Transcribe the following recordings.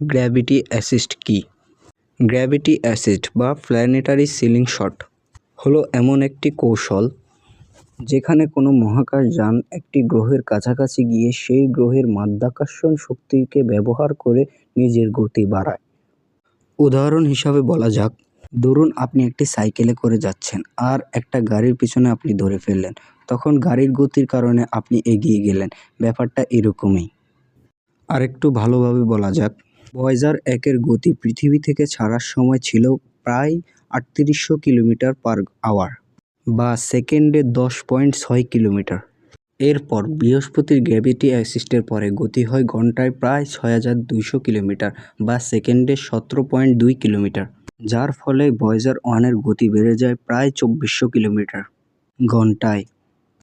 Gravity assist কী? Gravity assist বা planetary slingshot হলো এমন একটি কৌশল যেখানে কোনো মহাকাশযান একটি গ্রহের কাছাকাছি গিয়ে সেই গ্রহের মাধ্যাকর্ষণ শক্তিকে ব্যবহার করে নিজের গতি বাড়ায়। উদাহরণ হিসাবে বলা যাক, ধরুন আপনি একটি সাইকেলে করে যাচ্ছেন আর একটা গাড়ির পিছনে আপনি ধরে ফেললেন। তখন গাড়ির গতির কারণে আপনি এগিয়ে গেলেন। ব্যাপারটা এরকমই। আরেকটু ভালোভাবে বলা যাক ভয়েজার একের গতি পৃথিবী থেকে ছাড়ার সময় ছিল প্রায় আটত্রিশশো কিলোমিটার পার আওয়ার বা সেকেন্ডে দশ পয়েন্ট ছয় কিলোমিটার। এরপর বৃহস্পতির গ্র্যাভিটি অ্যাসিস্টের পরে গতি হয় ঘন্টায় প্রায় ছয় হাজার দুইশো কিলোমিটার বা সেকেন্ডে সতেরো পয়েন্ট দুই কিলোমিটার, যার ফলে ভয়েজার ওয়ানের গতি বেড়ে যায় প্রায় চব্বিশশো কিলোমিটার ঘন্টায়।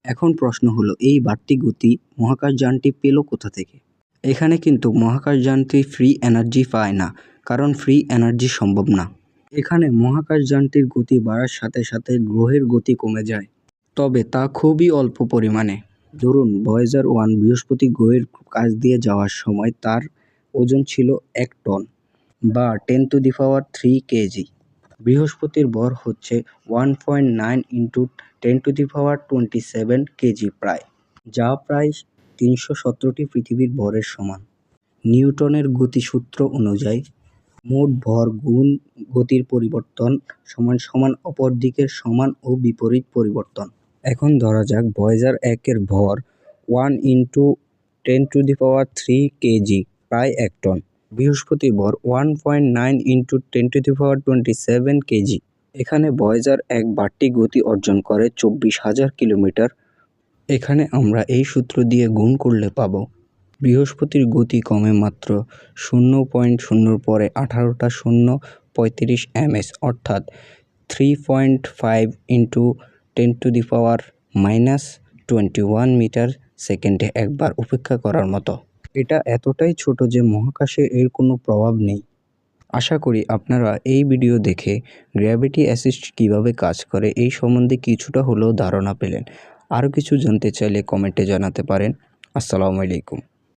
এখন প্রশ্ন হলো, এই বাড়তি গতি মহাকাশযানটি পেল কোথা থেকে? এখানে কিন্তু মহাকাশযানটি ফ্রি এনার্জি পায় না, কারণ ফ্রি এনার্জি সম্ভব না। এখানে মহাকাশযানটির গতি বাড়ার সাথে সাথে গ্রহের গতি কমে যায়। তবে তা খুবই অল্প পরিমাণে। ধরুন ভয়েজার ওয়ান বৃহস্পতি গ্রহের কাছ দিয়ে যাওয়ার সময় তার ওজন ছিল এক টন বা ten to the power three kg বৃহস্পতির ভর হচ্ছে one point nine into ten to the power twenty seven kg প্রায়, যা প্রায় তিনশো সতেরোটি পৃথিবীর ভরের সমান। নিউটনের গতিসূত্র অনুযায়ী, মোট ভর গুণ গতির পরিবর্তন সমান সমান অপর দিকের সমান ও বিপরীত পরিবর্তন। এখন ধরা যাক ভয়েজার একের ভর one into ten to the power three kg প্রায় এক টন। বৃহস্পতির ভর one point nine into ten to the power twenty seven kg. এখানে ভয়েজার এক বাড়তি গতি অর্জন করে চব্বিশ হাজার কিলোমিটার এখানে আমরা এই সূত্র দিয়ে গুণ করলে পাবো। বৃহস্পতির গতি কমে মাত্র শূন্য পয়েন্ট শূন্যর পরে আঠারোটা শূন্য পঁয়ত্রিশ এমএস, অর্থাৎ three point five into ten to the power minus twenty one metre সেকেন্ডে একবার উপেক্ষা করার মতো। এটা এতটাই ছোট যে মহাকাশে এর কোনো প্রভাব নেই। আশা করি আপনারা এই ভিডিও দেখে গ্র্যাভিটি অ্যাসিস্ট কীভাবে কাজ করে এই সম্বন্ধে কিছুটা হলেও ধারণা পেলেন। আরও কিছু জানতে চাইলে কমেন্টে জানাতে পারেন। আসসালামু আলাইকুম।